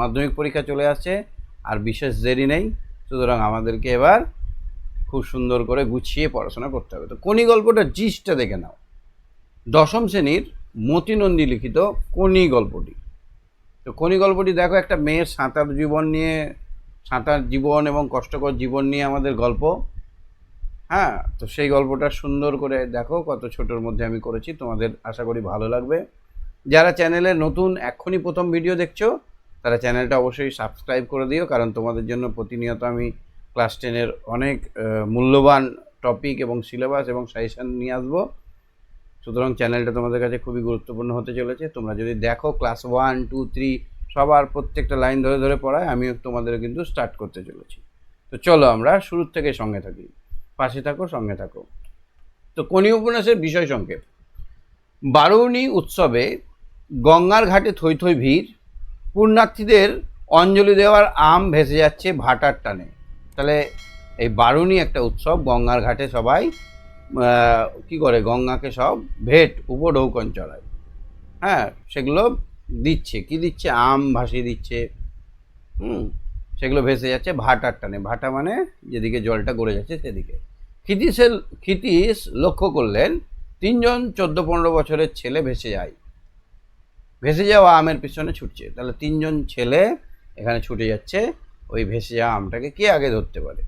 মাধ্যমিক পরীক্ষা চলে আসছে, আর বিশেষ দেরি নেই। সুতরাং আমাদেরকে এবার খুব সুন্দর করে গুছিয়ে পড়াশোনা করতে হবে। তো কোনি গল্পটা জিসটা দেখে নাও। দশম শ্রেণির মতিনন্দী লিখিত কোনি গল্পটি। তো কোনি গল্পটি দেখো, একটা মেয়ের সাঁতার জীবন নিয়ে, সাঁতার জীবন এবং কষ্টকর জীবন নিয়ে আমাদের গল্প। হ্যাঁ তো সেই গল্পটা সুন্দর করে দেখো, কত ছোটোর মধ্যে আমি করেছি, তোমাদের আশা করি ভালো লাগবে। যারা চ্যানেলে নতুন, এক্ষুনি প্রথম ভিডিও দেখছ তারা চ্যানেলটা অবশ্যই সাবস্ক্রাইব করে দিও, কারণ তোমাদের জন্য প্রতিনিয়ত আমি ক্লাস টেনের অনেক মূল্যবান টপিক এবং সিলেবাস এবং সাজেশান নিয়ে আসব। সুতরাং চ্যানেলটা তোমাদের কাছে খুবই গুরুত্বপূর্ণ হতে চলেছে। তোমরা যদি দেখো ক্লাস ওয়ান, টু, থ্রি, সবার প্রত্যেকটা লাইন ধরে ধরে পড়ায়, আমিও তোমাদের কিন্তু স্টার্ট করতে চলেছি। তো চলো আমরা শুরুর থেকে সঙ্গে থাকি। পাশে থাকো, সঙ্গে থাকো। তো কোনি উপন্যাসের বিষয় সংক্ষেপ। বারুণী উৎসবে গঙ্গার ঘাটে থই থই ভিড় পুণ্যার্থীদের অঞ্জলি দেওয়ার আম ভেসে যাচ্ছে ভাটার টানে। তাহলে এই বারুণী একটা উৎসব, গঙ্গার ঘাটে সবাই কি করে, গঙ্গাকে সব ভেট, উপঢৌকন চড়ায়। হ্যাঁ সেগুলো দিচ্ছে। কি দিচ্ছে? আম ভাসিয়ে দিচ্ছে। হুম, সেগুলো ভেসে যাচ্ছে ভাটার টানে। ভাটা মানে যেদিকে জলটা গড়ে যাচ্ছে সেদিকে। ক্ষিতীশের ক্ষিতীশ লক্ষ্য করলেন, তিনজন চোদ্দ পনেরো বছরের ছেলে ভেসে যায়। ভেসে যাওয়া আমের পিছনে ছুটছে। তাহলে তিনজন ছেলে এখানে ছুটে যাচ্ছে। ওই ভেসে যাওয়া আমটাকে কে আগে ধরতে পারে?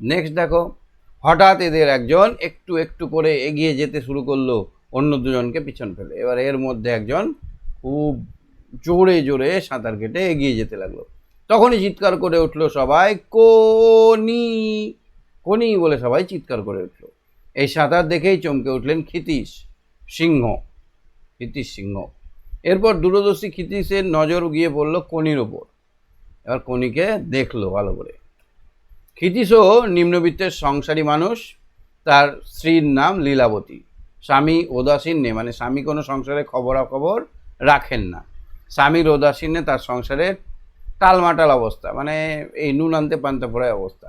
নেক্সট দেখো, হঠাৎ এদের একজন একটু একটু করে এগিয়ে যেতে শুরু করল, অন্য দুজনকে পিছন ফেলে। এবার এর মধ্যে একজন খুব জোরে জোরে সাঁতার কেটে এগিয়ে যেতে লাগল। তখনই চিৎকার করে উঠল সবাই, কোনি! কোনি বলে সবাই চিৎকার করে উঠল। এই সাঁতার দেখেই চমকে উঠলেন ক্ষিতীশ সিংহ। ক্ষিতীশ সিংহ। এরপর দূরদর্শী ক্ষিতীশের নজর গিয়ে পড়ল কনির ওপর। এবার কনিকে দেখল ভালো করে। ক্ষিতীশও নিম্নবিত্তের সংসারী মানুষ, তার স্ত্রীর নাম লীলাবতী। স্বামী উদাসীন্যে মানে স্বামী কোনো সংসারে খবরাখবর রাখেন না। স্বামীর উদাসীন্যে তার সংসারের টালমাটাল অবস্থা মানে এই নুন আনতে পান্তা ফোড়ায় অবস্থা।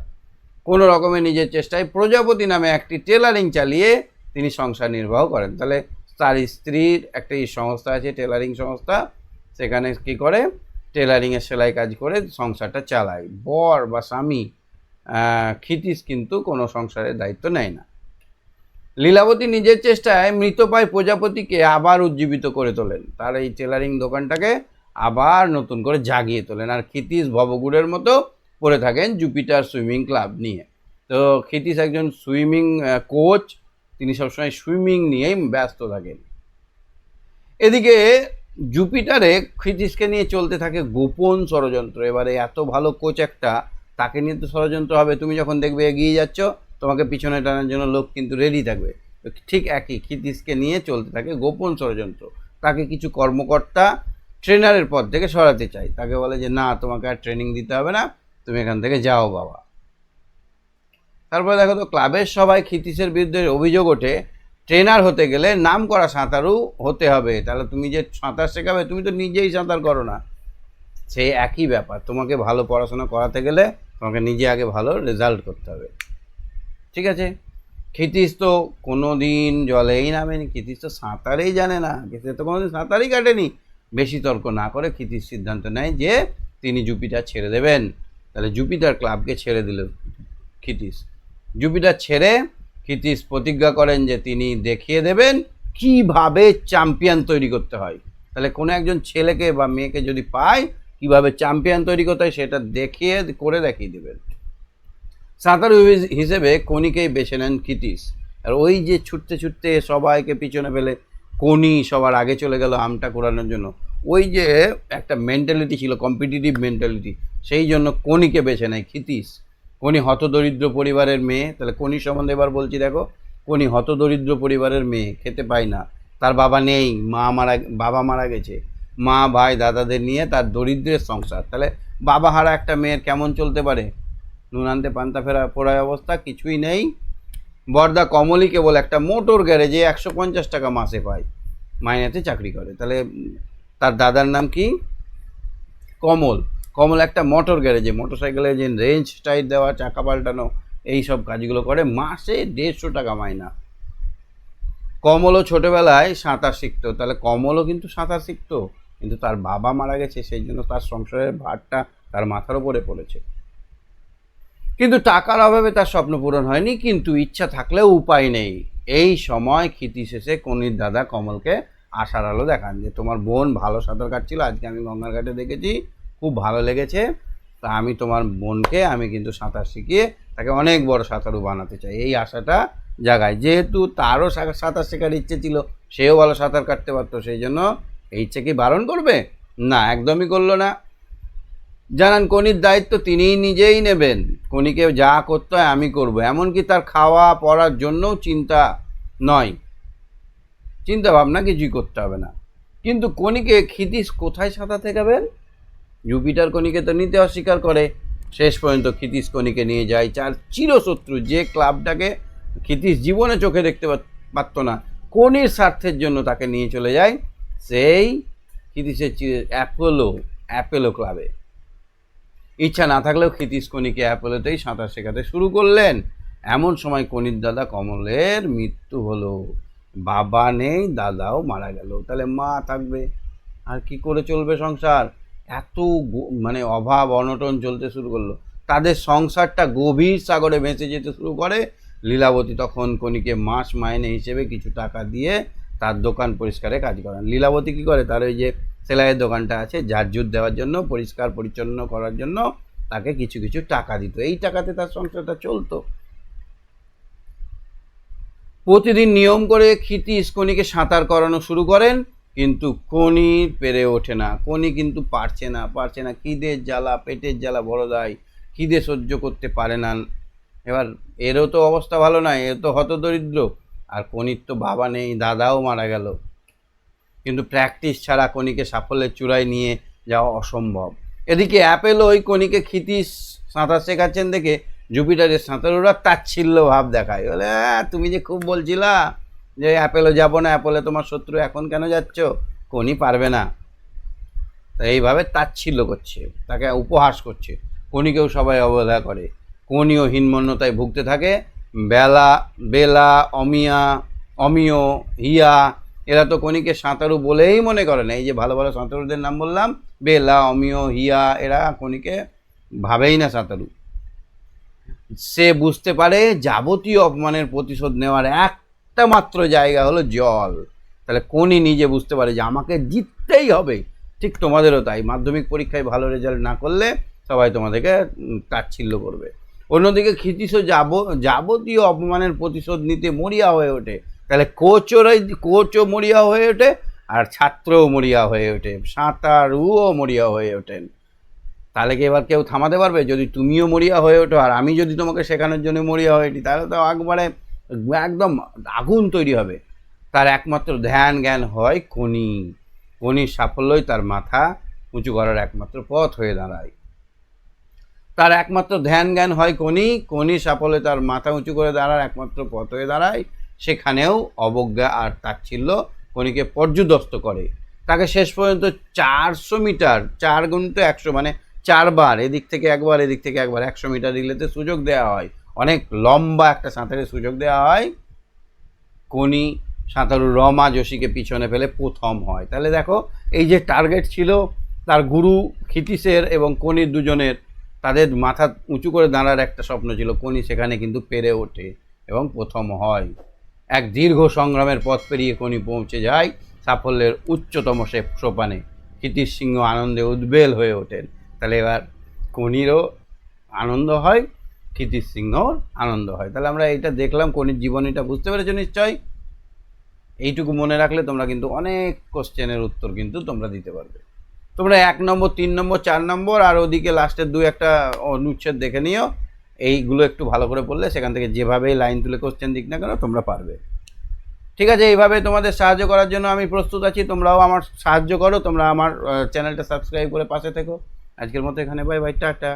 কোনো রকমে নিজের চেষ্টায় প্রজাপতি নামে একটি টেলারিং চালিয়ে তিনি সংসার নির্বাহ করেন। তাহলে তার স্ত্রীর একটি সংস্থা আছে টেলারিং সংস্থা। সেখানে কি করে? টেলারিংয়ের সেলাই কাজ করে সংসারটা চালায়। বর বা স্বামী ক্ষিতীশ কিন্তু কোনো সংসারের দায়িত্ব নেয় না। লীলাবতী নিজের চেষ্টায় মৃতপ্রায় প্রজাপতিকে আবার উজ্জীবিত করে তোলেন। তার এই টেলারিং দোকানটাকে আবার নতুন করে জাগিয়ে তোলেন। আর ক্ষিতীশ ভবগুড়ের মতো পড়ে থাকেন জুপিটার সুইমিং ক্লাব নিয়ে। তো ক্ষিতীশ একজন সুইমিং কোচ তিনি সবসময় সুইমিং নিয়েই ব্যস্ত থাকেন। এদিকে জুপিটারে ক্ষিতীশকে নিয়ে চলতে থাকে গোপন ষড়যন্ত্র। এবারে এত ভালো কোচ একটা, তাকে নিয়ে তো ষড়যন্ত্র হবে। তুমি যখন দেখবে এগিয়ে যাচ্ছ, তোমাকে পিছনে টানার জন্য লোক কিন্তু রেডি থাকবে। ঠিক একই ক্ষিতীশকে নিয়ে চলতে থাকে গোপন ষড়যন্ত্র। তাকে কিছু কর্মকর্তা ট্রেনারের পদ থেকে সরাতে চাই তাকে বলে যে, না, তোমাকে আর ট্রেনিং দিতে হবে না। তুমি এখান থেকে যাও বাবা। তারপরে দেখো তো, ক্লাবের সবাই ক্ষিতীশের বিরুদ্ধে অভিযোগ ওঠে, ট্রেনার হতে গেলে নাম করা সাঁতারু হতে হবে। তাহলে তুমি যে সাঁতার শেখাবে, তুমি তো নিজেই সাঁতার করো না। সেই একই ব্যাপার, তোমাকে ভালো পড়াশোনা করাতে গেলে তোমাকে নিজে আগে ভালো রেজাল্ট করতে হবে। ঠিক আছে? ক্ষিতীশ তো কোনো দিন জলেই নামেনি, ক্ষিতীশ তো সাঁতারেই জানে না। সে তো কোনো দিন সাঁতারই কাটেনি। বেশি তর্ক না করে ক্ষিতীশ সিদ্ধান্ত নেয় যে তিনি জুপিটার ছেড়ে দেবেন। তাহলে জুপিটার ক্লাবকে ছেড়ে দিল ক্ষিতীশ। জুপিটার ছেড়ে ক্ষিতীশ প্রতিজ্ঞা করেন যে তিনি দেখিয়ে দেবেন কীভাবে চ্যাম্পিয়ন তৈরি করতে হয়। তাহলে কোনো একজন ছেলেকে বা মেয়েকে যদি পায়, কীভাবে চ্যাম্পিয়ন তৈরি করতে হয় সেটা দেখিয়ে, করে দেখিয়ে দেবেন। সাঁতারু হিসেবে কনিকেই বেছে নেন ক্ষিতীশ। আর ওই যে ছুটতে ছুটতে সবাইকে পিছনে ফেলে কনি সবার আগে চলে গেল আমটা কোরানোর জন্য, ওই যে একটা মেন্টালিটি ছিল কম্পিটিটিভ মেন্টালিটি সেই জন্য কনিকে বেছে নেয় ক্ষিতীশ। কনি হতদরিদ্র পরিবারের মেয়ে, তাহলে কনি সম্বন্ধে এবার বলছি দেখো, কনি হতদরিদ্র পরিবারের মেয়ে, খেতে পায় না। তার বাবা নেই, মা মারা, বাবা মারা গেছে। মা, ভাই, দাদাদের নিয়ে তার দরিদ্রের সংসার। তাহলে বাবা হারা একটা মেয়ের কেমন চলতে পারে? নুন আনতে, পান্তা ফেরা, পোড়ায় অবস্থা, কিছুই নেই। বর্দা কমলি কেবল একটা মোটর গ্যারেজে একশো পঞ্চাশ টাকা মাসে পায়। মাইনাতে চাকরি করে। তাহলে তার দাদার নাম কি? কমল। কমল একটা মোটর গ্যারেজে মোটর সাইকেলে যে রেঞ্জ টাইট দেওয়া, চাকা পাল্টানো, এই সব কাজগুলো করে, মাসে দেড়শো টাকা মাইনা। কমলও ছোটোবেলায় সাঁতার শিখতো। তাহলে কমলও কিন্তু সাঁতার শিখতো, কিন্তু তার বাবা মারা গেছে, সেই জন্য তার সংসারের ভারটা তার মাথার উপরে পড়েছে। কিন্তু টাকার অভাবে তার স্বপ্ন পূরণ হয়নি, কিন্তু ইচ্ছা থাকলেও উপায় নেই। এই সময় ক্ষিতি শেষে কনির দাদা কমলকে আশার আলো দেখান যে, তোমার বোন ভালো সাঁতার কাটছিল, আজকে আমি গঙ্গার ঘাটে দেখেছি খুব ভালো লেগেছে। তা আমি তোমার বোনকে আমি কিন্তু সাঁতার শিখিয়ে তাকে অনেক বড় সাঁতারু বানাতে চাই। এই আশাটা জাগায়। যেহেতু তারও সাঁতার শেখার ইচ্ছে ছিল, সেও ভালো সাঁতার কাটতে পারতো, সেই জন্য এই ইচ্ছে কি বারণ করবে? না, একদমই করল না। জানান কনির দায়িত্ব তিনিই নিজেই নেবেন। কনিকে যা করতে হয় আমি করব। এমনকি তার খাওয়া পড়ার জন্যও চিন্তা নয়। চিন্তা ভাবনা কিছুই করতে হবে না। কিন্তু কনিকে ক্ষিতিশ কোথায় সাঁতার শেখাবেন? জুপিটার কনিকে তো নিতে অস্বীকার করে। শেষ পর্যন্ত ক্ষিতিশ কনিকে নিয়ে যায় চার চিরশত্রু। যে ক্লাবটাকে ক্ষিতিশ জীবনে চোখে দেখতে পারতো না কনির স্বার্থের জন্য তাকে নিয়ে চলে যায় সেই ক্ষিতিশের অ্যাপোলো, অ্যাপেলো ক্লাবে। ইচ্ছা না থাকলেও ক্ষিতিশ কনিকে অ্যাপোলোতেই সাঁতার শেখাতে শুরু করলেন। এমন সময় কনির দাদা কমলের মৃত্যু হলো। বাবা নেই, দাদাও মারা গেল। তাহলে মা থাকবে। আর কি করে চলবে সংসার? এত মানে অভাব, অনটন চলতে শুরু করল। তাদের সংসারটা গভীর সাগরে ভেসে যেতে শুরু করে। লীলাবতী তখন কনিকে মাস মাইনে হিসেবে কিছু টাকা দিয়ে তার দোকান পরিষ্কারে কাজ করেন। লীলাবতী কী করে? তার ওই যে সেলাইয়ের দোকানটা আছে ঝাড়ঝুট দেওয়ার জন্য, পরিষ্কার পরিচ্ছন্ন করার জন্য তাকে কিছু কিছু টাকা দিত। এই টাকাতে তার সংসারটা চলতো। প্রতিদিন নিয়ম করে ক্ষিতি ইস্কনিকে সাঁতার করানো শুরু করেন। কিন্তু কনি পেরে ওঠে না। কনি কিন্তু পারছে না পারছে না। খিদের জ্বালা পেটের জ্বালা বড় দেয় খিদে সহ্য করতে পারে না। এবার এরও তো অবস্থা ভালো নয় এ তো হতদরিদ্র। আর কনির তো বাবা নেই দাদাও মারা গেল। কিন্তু প্র্যাকটিস ছাড়া কনিকে সাফল্যের চূড়ায় নিয়ে যাওয়া অসম্ভব। এদিকে অ্যাপেল ওই কনিকে ক্ষিতি সাঁতার শেখাচ্ছেন দেখে জুপিটারের সাঁতারুরা তাচ্ছিল্য ভাব দেখায়। বলে "আহ, তুমি যে খুব বলছিলা যে অ্যাপেলও যাব না অ্যাপেলে তোমার শত্রু এখন কেন যাচ্ছ? কোনি পারবে না। তা এইভাবে তাচ্ছিল্য করছে, তাকে উপহাস করছে। কনিকেও সবাই অবহেলা করে কোনিও হীনমন্যতায় ভুগতে থাকে। বেলা বেলা, অমিয়া, অমিয়, হিয়া, এরা তো কনিকে সাঁতারু বলেই মনে করে না। এই যে ভালো ভালো সাঁতারুদের নাম বললাম, বেলা, অমিয়, হিয়া, এরা কনিকে ভাবেই না সাঁতারু। সে বুঝতে পারে যাবতীয় অপমানের প্রতিশোধ নেওয়ার একটা মাত্র জায়গা হলো জল। তাহলে কোনি নিজে বুঝতে পারে যে আমাকে জিততেই হবে? ঠিক তোমাদেরও তাই। মাধ্যমিক পরীক্ষায় ভালো রেজাল্ট না করলে সবাই তোমাদেরকে তাচ্ছিল্য করবে। অন্যদিকে ক্ষিতিশও যাব, যাবতীয় অপমানের প্রতিশোধ নিতে মরিয়া হয়ে ওঠে। তাহলে কোচরাই কোচও মরিয়া হয়ে ওঠে আর ছাত্রও মরিয়া হয়ে ওঠে। সাঁতারুও মরিয়া হয়ে ওঠেন। তাহলে কি এবার কেউ থামাতে পারবে? যদি তুমিও মরিয়া হয়ে ওঠো আর আমি যদি তোমাকে শেখানোর জন্য মরিয়া হয়ে উঠি তাহলে তো একবারে একদম আগুন তৈরি হবে। তার একমাত্র ধ্যান জ্ঞান হয় খনি। খনির সাফল্যই তার মাথা উঁচু করার একমাত্র পথ হয়ে দাঁড়ায়। তার একমাত্র ধ্যান জ্ঞান হয় কোনি কোনি সাফল্যে তার মাথা উঁচু করে দাঁড়ার একমাত্র পথ হয়ে দাঁড়ায়। সেখানেও অবজ্ঞা আর তাচ্ছিল্য কোনিকে পর্যুদস্ত করে। তাকে শেষ পর্যন্ত চারশো মিটার, চার গুণ তো একশো মানে চারবার, এদিক থেকে একবার, এদিক থেকে একবার, একশো মিটার রিলেতে সুযোগ দেওয়া হয়। অনেক লম্বা একটা সাঁতারের সুযোগ দেওয়া হয়। কোনি, সাঁতারু রমা, যোশীকে পিছনে ফেলে প্রথম হয়। তাহলে দেখো, এই যে টার্গেট ছিল, তার গুরু ক্ষিতিশের এবং কনির দুজনের, তাদের মাথা উঁচু করে দাঁড়ার একটা স্বপ্ন ছিল। কনি সেখানে কিন্তু পেরে ওঠে এবং প্রথম হয়। এক দীর্ঘ সংগ্রামের পথ পেরিয়ে কনি পৌঁছে যায়। সাফল্যের উচ্চতম সে সোপানে। ক্ষিতিশ সিংহ আনন্দে উদ্বেল হয়ে ওঠেন। তাহলে এবার কনিরও আনন্দ হয়। ক্ষিতিশ সিংহর আনন্দ হয়। তাহলে আমরা এটা দেখলাম কনির জীবনীটা বুঝতে পেরেছ নিশ্চয় এইটুকু মনে রাখলে তোমরা কিন্তু অনেক কোশ্চেনের উত্তর কিন্তু তোমরা দিতে পারবে। তোমরা এক নম্বর, তিন নম্বর, চার নম্বর আর ওদিকে লাস্টের দু একটা অনুচ্ছেদ দেখে নিও। এইগুলো একটু ভালো করে পড়লে সেখান থেকে যেভাবেই লাইন তুলে কোশ্চেন দিক না কেন তোমরা পারবে। ঠিক আছে, এইভাবে তোমাদের সাহায্য করার জন্য আমি প্রস্তুত আছি। তোমরাও আমার সাহায্য করো, তোমরা আমার চ্যানেলটা সাবস্ক্রাইব করে পাশে থেকো। আজকের মতো এখানে বাই বাই টাটা।